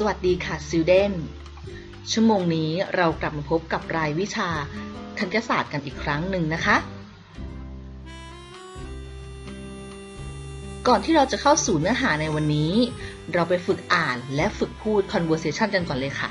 สวัสดีค่ะซิลเดนชั่วโมงนี้เรากลับมาพบกับรายวิชาคณิตศาสตร์กันอีกครั้งหนึ่งนะคะ ก่อนที่เราจะเข้าสู่เนื้อหาในวันนี้ เราไปฝึกอ่านและฝึกพูด conversation กันก่อนเลยค่ะ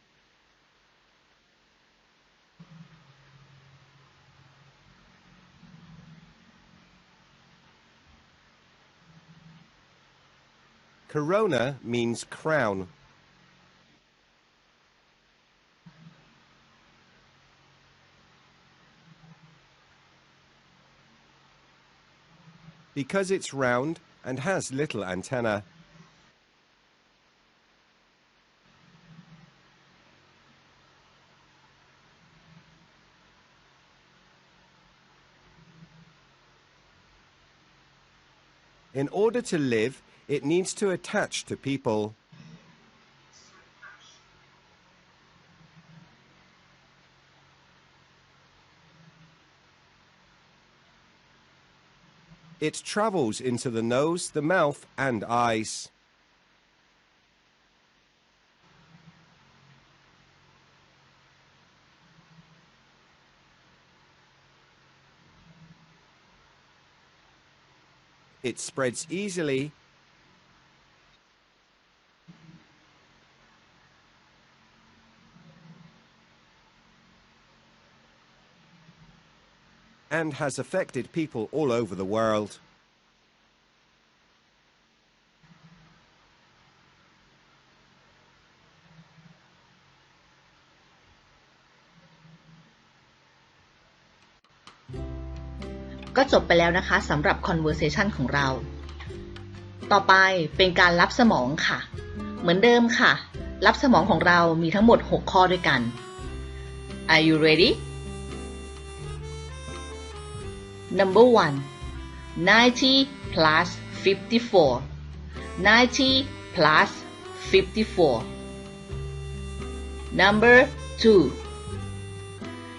Corona means crown. Because it's round and has little antenna. In order to live, it needs to attach to people. It travels into the nose, the mouth, and eyes. It spreads easily and has affected people all over the world.. ก็จบไปแล้วนะคะสำหรับ conversation ของเรา ต่อไปเป็นการรับสมองค่ะ เหมือนเดิมค่ะ รับสมองของเรามีทั้งหมด 6 ข้อด้วยกัน Are you ready? Number 1 90 plus 54 90 plus 54 Number 2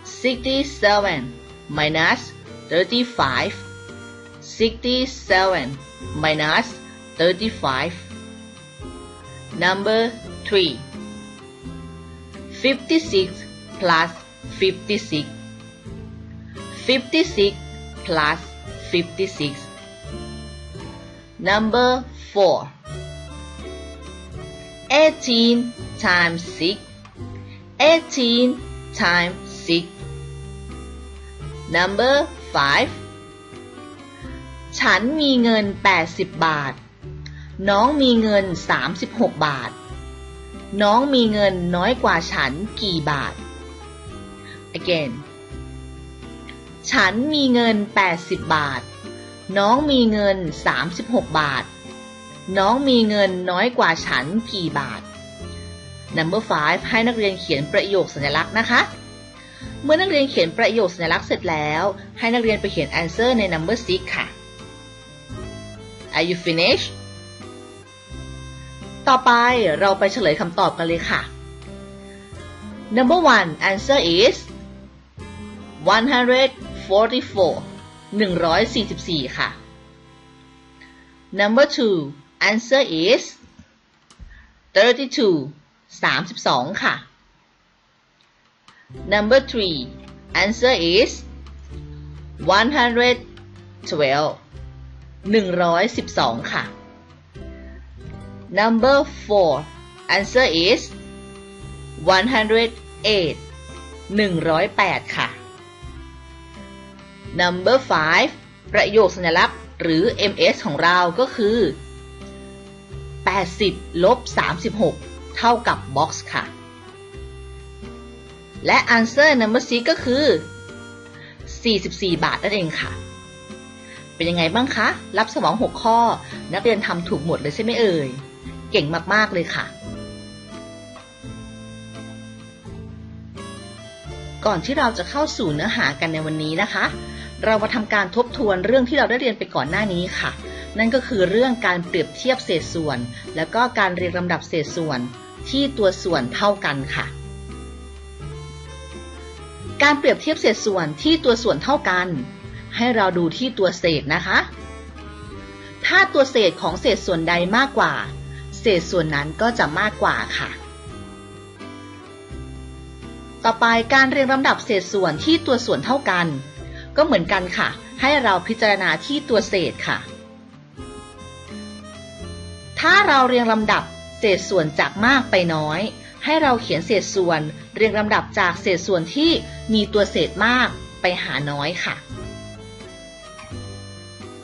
67 minus 35 67 minus 35 Number 3 56 plus 56 56 plus 56 Number 4 18 times 6 18 times 6 Number 5 ฉันมีเงิน 80 บาท น้องมีเงิน 36 บาท น้องมีเงินน้อยกว่าฉันกี่บาท again ฉันมีเงิน 80 บาท น้องมีเงิน 36 บาท น้องมีเงินน้อยกว่าฉันกี่บาท Number 5 ให้นักเรียนเขียนประโยคสัญลักษณ์นะคะ เมื่อนักเรียนเขียนประโยคสัญลักษณ์เสร็จแล้ว ให้นักเรียนไปเขียน answer ใน number 6 ค่ะ Are you finished ต่อไปเราไปเฉลยคำตอบกันเลยค่ะ Number 1 answer is 144 144 ค่ะ Number 2 answer is 32 32 ค่ะ Number 3 answer is 112 112 ค่ะ Number 4 answer is 108 108 ค่ะ Number 5 ประโยคสัญลักษณ์หรือ ms ของเราก็คือ 80 ลบ 36 เท่ากับ box ค่ะ และ answer number 6ก็คือ 44 บาทนั่นเองค่ะ เป็นยังไงบ้างคะ รับสมอง 6 ข้อ นักเรียนทำถูกหมดเลยใช่ไหมเอ่ย เก่งมาก ๆ เลยค่ะ ก่อนที่เราจะเข้าสู่เนื้อหากันในวันนี้นะคะ เรามาทำการทบทวนเรื่องที่เราได้เรียนไปก่อนหน้านี้ค่ะ นั่นก็คือเรื่องการเปรียบเทียบเศษส่วน แล้วก็การเรียงลำดับเศษส่วนที่ตัวส่วนเท่ากันค่ะ การเปรียบเทียบเศษส่วนที่ตัวส่วนเท่ากัน ให้เราดูที่ตัวเศษนะคะ ถ้าตัวเศษของเศษส่วนใดมากกว่า เศษส่วนนั้นก็จะมากกว่าค่ะ ต่อไปการเรียงลำดับเศษส่วนที่ตัวส่วนเท่ากัน ก็เหมือนกันค่ะ ให้เราพิจารณาที่ตัวเศษค่ะ ถ้าเราเรียงลำดับเศษส่วนจากมากไปน้อย ให้เราเขียนเศษส่วน เรียงลำดับจากเศษส่วนที่มีตัวเศษมากไปหาน้อยค่ะ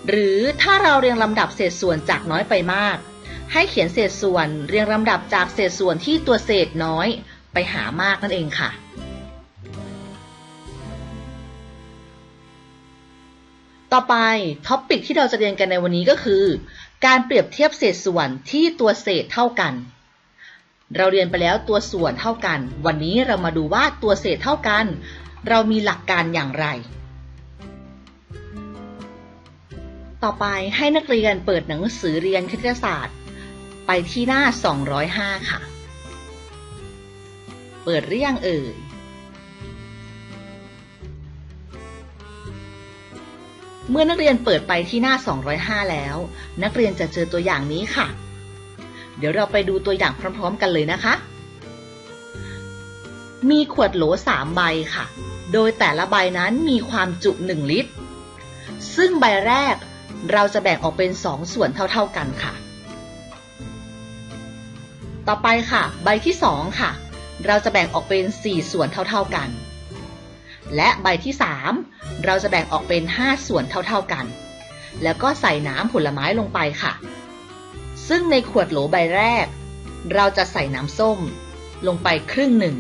หรือถ้าเราเรียงลำดับเศษส่วนจากน้อยไปมาก ให้เขียนเศษส่วน เรียงลำดับจากเศษส่วนที่ตัวเศษน้อยไปหามากนั่นเองค่ะ ต่อไปท็อปิกที่เราจะเรียนกันในวันนี้ก็คือ การเปรียบเทียบเศษส่วนที่ตัวเศษเท่ากัน เราเรียนไปแล้วตัวส่วนเท่ากัน วันนี้เรามาดูว่าตัวเศษเท่ากัน เรามีหลักการอย่างไร ต่อไปให้นักเรียนเปิดหนังสือเรียนคณิตศาสตร์ ไปที่หน้า 205 ค่ะ เปิดเรียงเอ่ย เมื่อนักเรียนเปิดไปที่หน้า 205 แล้ว นักเรียนจะเจอตัวอย่างนี้ค่ะ เดี๋ยวเราไปดูตัวอย่างพร้อม ๆ กันเลยนะคะ มีขวดโหล 3 ใบค่ะ โดยแต่ละใบนั้นมีความจุ 1 ลิตร ซึ่งใบแรกเราจะแบ่งออกเป็น 2 ส่วนเท่า ๆกันค่ะ ต่อไปค่ะ ใบที่ 2 ค่ะ เราจะแบ่งออกเป็น 4 ส่วนเท่า ๆกัน และใบที่ 3 เราจะแบ่งออกเป็น 5 ส่วนเท่าๆกัน แล้วก็ใส่น้ำผลไม้ลงไปค่ะ ซึ่งในขวดโหลใบแรก เราจะใส่น้ำส้ม ลงไปครึ่งหนึ่ง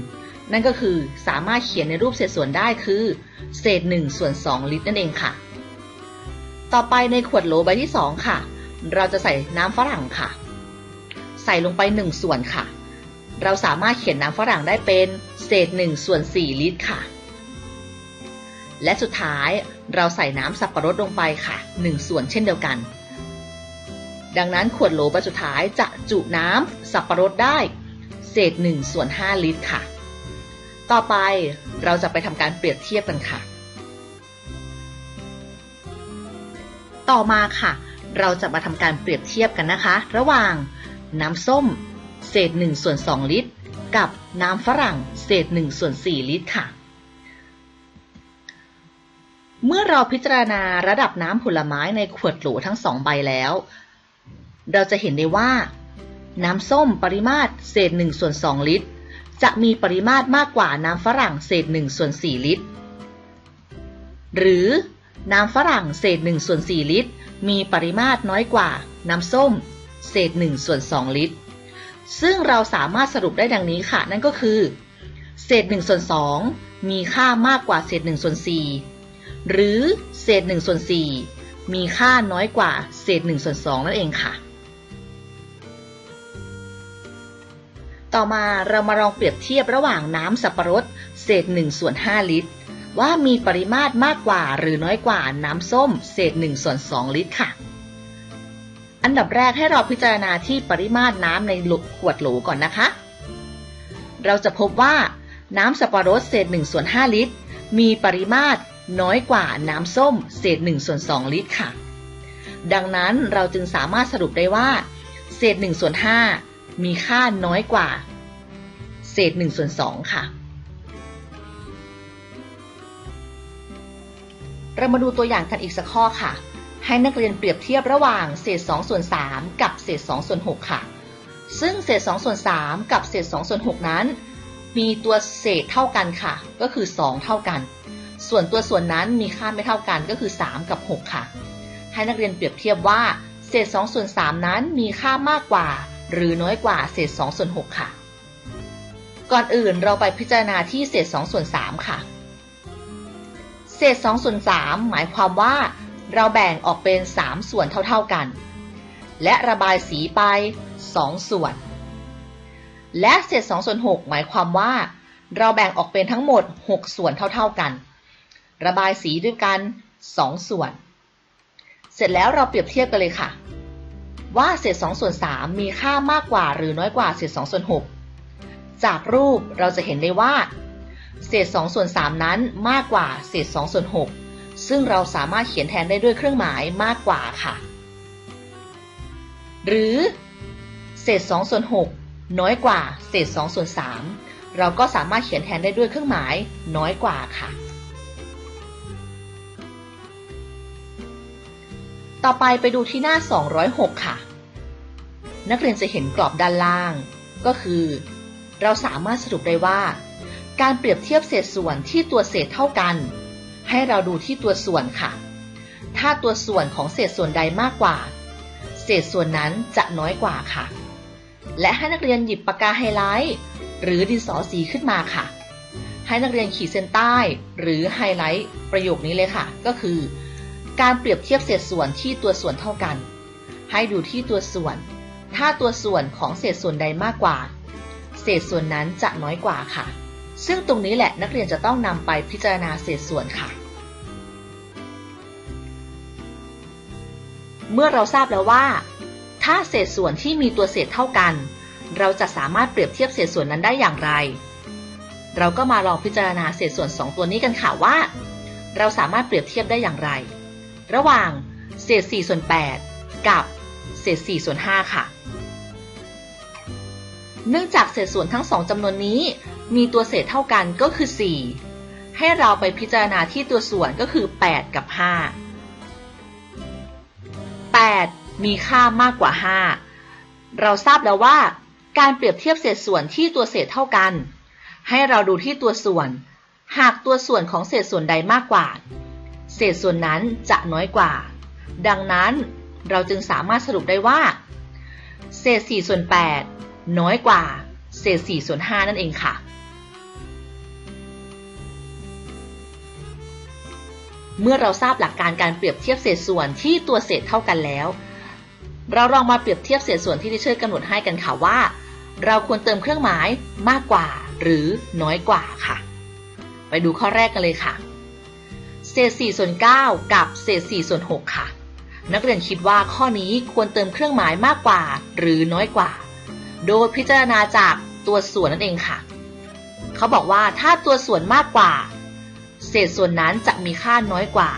นั่นก็คือสามารถเขียนในรูปเศษส่วนได้คือ เศษ1ส่วน2 ลิตรนั่นเองค่ะ ต่อไปในขวดโหลใบที่ 2 ค่ะ เราจะใส่น้ำฝรั่งค่ะ ใส่ลงไป 1 ส่วนค่ะ เราสามารถเขียนน้ำฝรั่งได้เป็น เศษ1ส่วน4ลิตรค่ะ และสุดท้ายเราใส่น้ำสับปะรดลงไปค่ะ 1 ส่วนเช่นเดียวกัน ดังนั้นขวดโหลใบสุดท้ายจะจุน้ำสับปะรดได้ เศษ1ส่วน5ลิตรค่ะ ต่อไปเราจะไปทำการเปรียบเทียบกันค่ะ ต่อมาค่ะ เราจะมาทำการเปรียบเทียบกันนะคะ ระหว่างน้ำส้ม เศษ1ส่วน2ลิตร กับน้ำฝรั่ง เศษ1ส่วน4ลิตรค่ะ เมื่อเราพิจารณาระดับน้ำผลไม้ในขวดโหลทั้งสองใบแล้ว เราจะเห็นได้ว่า น้ำส้มปริมาตรเศษ1ส่วน2ลิตร จะมีปริมาตรมากกว่าน้ำฝรั่งเศษ1ส่วน4ลิตร หรือน้ำฝรั่งเศษ1ส่วน4ลิตร มีปริมาตรน้อยกว่าน้ำส้ม เศษ1ส่วน2ลิตร ซึ่งเราสามารถสรุปได้ดังนี้ค่ะ นั่นก็คือ เศษ1ส่วน2มีค่ามากกว่าเศษ1ส่วน4 หรือเศษ1ส่วน4มีค่าน้อยกว่าเศษ1ส่วน2นั่นเองค่ะ ต่อมาเรามาลองเปรียบเทียบระหว่างน้ำสับปะรดเศษ1ส่วน5ลิตร ว่ามีปริมาตรมากกว่าหรือน้อยกว่าน้ำส้มเศษ1ส่วน2ลิตรค่ะ อันดับแรกให้เราพิจารณาที่ปริมาตรน้ำในขวดโหลก่อนนะคะ เราจะพบว่าน้ำสับปะรดเศษ1ส่วน5ลิตร มีปริมาตร น้อยกว่าน้ำส้มเศษ1ส่วน2ลิตรค่ะ ดังนั้นเราจึงสามารถสรุปได้ว่า เศษ1ส่วน5มีค่าน้อยกว่า เศษ1ส่วน2ค่ะ เรามาดูตัวอย่างกันอีกสักข้อค่ะ ให้นักเรียนเปรียบเทียบระหว่างเศษ2ส่วน3กับเศษ2ส่วน6ค่ะ ซึ่งเศษ2ส่วน3กับเศษ2ส่วน6นั้น มีตัวเศษเท่ากันค่ะ ก็คือ 2 เท่ากัน ส่วนตัวส่วนนั้นมีค่าไม่เท่ากันก็คือ 3 กับ 6 ค่ะ ให้นักเรียนเปรียบเทียบว่า เศษ2ส่วน3นั้นมีค่ามากกว่า หรือน้อยกว่าเศษ2ส่วน6ค่ะ ก่อนอื่นเราไปพิจารณาที่เศษ2ส่วน3ค่ะ เศษ2ส่วน3หมายความว่า เราแบ่งออกเป็น 3 ส่วนเท่าๆกัน และระบายสีไป 2 ส่วน และเศษ2ส่วน6หมายความว่า เราแบ่งออกเป็นทั้งหมด 6 ส่วนเท่าๆกัน ระบายสีด้วยกัน2ส่วน เสร็จแล้วเราเปรียบเทียบกันเลยค่ะ ว่าเศษ2ส่วน3มีค่ามากกว่าหรือน้อยกว่าเศษ2ส่วน6จากรูปเราจะเห็นได้ว่า เศษ2ส่วน3นั้นมากกว่าเศษ2ส่วน6ซึ่งเราสามารถเขียนแทนได้ด้วยเครื่องหมายมากกว่าค่ะ หรือ เศษ2ส่วน6น้อยกว่าเศษ2ส่วน3เราก็สามารถเขียนแทนได้ด้วยเครื่องหมายน้อยกว่าค่ะ ต่อไปไปดูที่หน้า 206 ค่ะ นักเรียนจะเห็นกรอบด้านล่าง ก็คือ เราสามารถสรุปได้ว่า การเปรียบเทียบเศษส่วนที่ตัวเศษเท่ากัน ให้เราดูที่ตัวส่วนค่ะ ถ้าตัวส่วนของเศษส่วนใดมากกว่า เศษส่วนนั้นจะน้อยกว่าค่ะ และให้นักเรียนหยิบปากกาไฮไลท์หรือดินสอสีขึ้นมาค่ะ ให้นักเรียนขีดเส้นใต้ หรือไฮไลท์ประโยคนี้เลยค่ะ ก็คือ การเปรียบเทียบเศษส่วนที่ตัวส่วนเท่ากัน ให้ดูที่ตัวส่วน ถ้าตัวส่วนของเศษส่วนใดมากกว่า เศษส่วนนั้นจะน้อยกว่าค่ะ ซึ่งตรงนี้แหละนักเรียนจะต้องนำไปพิจารณาเศษส่วนค่ะ เมื่อเราทราบแล้วว่า ถ้าเศษส่วนที่มีตัวเศษเท่ากัน เราจะสามารถเปรียบเทียบเศษส่วนนั้นได้อย่างไร เราก็มาลองพิจารณาเศษส่วน 2 ตัวนี้กันค่ะว่า เราสามารถเปรียบเทียบได้อย่างไร ระหว่างเศษ4ส่วน8กับเศษ4ส่วน5ค่ะ เนื่องจากเศษส่วนทั้งสองจำนวนนี้ มีตัวเศษเท่ากันก็คือ 4 ให้เราไปพิจารณาที่ตัวส่วนก็คือ 8 กับ 5 8 มีค่ามากกว่า 5 เราทราบแล้วว่า การเปรียบเทียบเศษส่วนที่ตัวเศษเท่ากัน ให้เราดูที่ตัวส่วน หากตัวส่วนของเศษส่วนใดมากกว่า เศษส่วนนั้นจะน้อยกว่า ดังนั้นเราจึงสามารถสรุปได้ว่า เศษ4ส่วน8น้อยกว่า เศษ4ส่วน5นั่นเองค่ะ เมื่อเราทราบหลักการการเปรียบเทียบเศษส่วนที่ตัวเศษเท่ากันแล้ว เราลองมาเปรียบเทียบเศษส่วนที่ดิเชอร์กำหนดให้กันค่ะว่า เราควรเติมเครื่องหมายมากกว่า หรือน้อยกว่าค่ะ ไปดูข้อแรกกันเลยค่ะ ศษ4ส่วน9กับเศษ4ส่วน6ค่ะ นักเรียนคิดว่าข้อนี้ควรเติมเครื่องหมายมากกว่า หรือน้อยกว่า โดยพิจารณาจากตัวส่วนนั่นเองค่ะ เขาบอกว่าถ้าตัวส่วนมากกว่า เศษส่วนนั้นจะมีค่าน้อยกว่า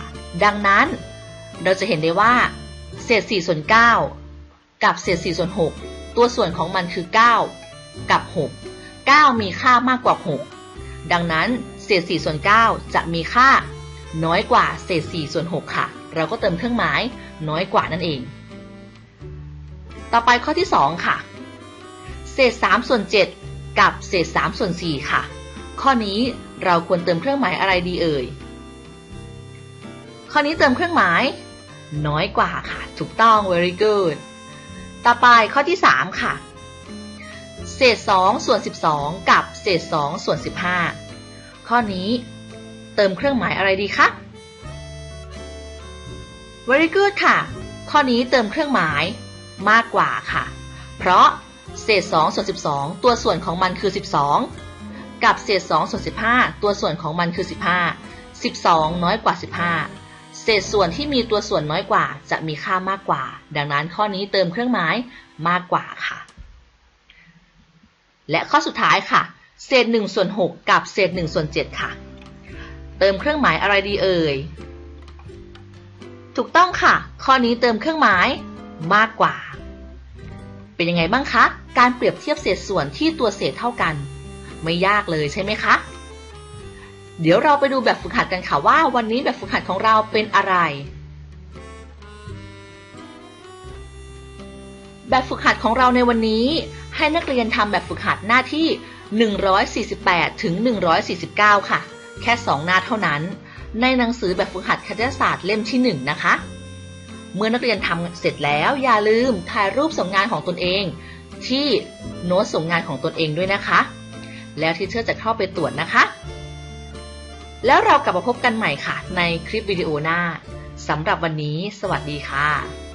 ดังนั้น เราจะเห็นได้ว่า เศษ4ส่วน9กับเศษ4ส่วน6ตัวส่วนของมันคือ 9 กับ 6 9 มีค่ามากกว่า 6 ดังนั้นเศษ4ส่วน9จะมีค่า น้อยกว่าเศษ4ส่วน6ค่ะ เราก็เติมเครื่องหมาย น้อยกว่านั่นเอง ต่อไปข้อที่ 2 ค่ะ เศษ3ส่วน7กับเศษ3ส่วน4ค่ะ ข้อนี้เราควรเติมเครื่องหมายอะไรดีเอ่ย ข้อนี้เติมเครื่องหมาย น้อยกว่าค่ะ ถูกต้อง very good ต่อไปข้อที่ 3 ค่ะ เศษ2ส่วน12 กับเศษ2ส่วน15 ข้อนี้ เติมเครื่องหมายอะไรดีคะ very good ค่ะ ข้อนี้เติมเครื่องหมายมากกว่าค่ะ เพราะเศษ2ส่วน12 ตัวส่วนของมันคือ 12 กับเศษ2ส่วน15 ตัวส่วนของมันคือ 15 12 น้อยกว่า 15 เศษส่วนที่มีตัวส่วนน้อยกว่า จะมีค่ามากกว่า ดังนั้นข้อนี้เติมเครื่องหมายมากกว่าค่ะ และข้อสุดท้ายค่ะ เศษ1ส่วน6กับเศษ1ส่วน7ค่ะ เติมเครื่องหมายอะไรดีเอ่ย ถูกต้องค่ะ ข้อนี้เติมเครื่องหมายมากกว่า เป็นยังไงบ้างคะ การเปรียบเทียบเศษส่วนที่ตัวเศษเท่ากัน ไม่ยากเลยใช่ไหมคะ เดี๋ยวเราไปดูแบบฝึกหัดกันค่ะว่า วันนี้แบบฝึกหัดของเราเป็นอะไร แบบฝึกหัดของเราในวันนี้ ให้นักเรียนทำแบบฝึกหัดหน้าที่ 148 ถึง 149 ค่ะ แค่ 2 หน้าเท่านั้น ในหนังสือแบบฝึกหัดคณิตศาสตร์เล่มที่ 1 นะคะ เมื่อนักเรียนทำเสร็จแล้วอย่าลืมถ่ายรูปส่งงานของตนเอง ที่โน้ตส่งงานของตนเองด้วยนะคะ แล้วทีเชอร์จะเข้าไปตรวจนะคะ แล้วเรากลับมาพบกันใหม่ค่ะ ในคลิปวิดีโอหน้าสำหรับวันนี้ สวัสดีค่ะ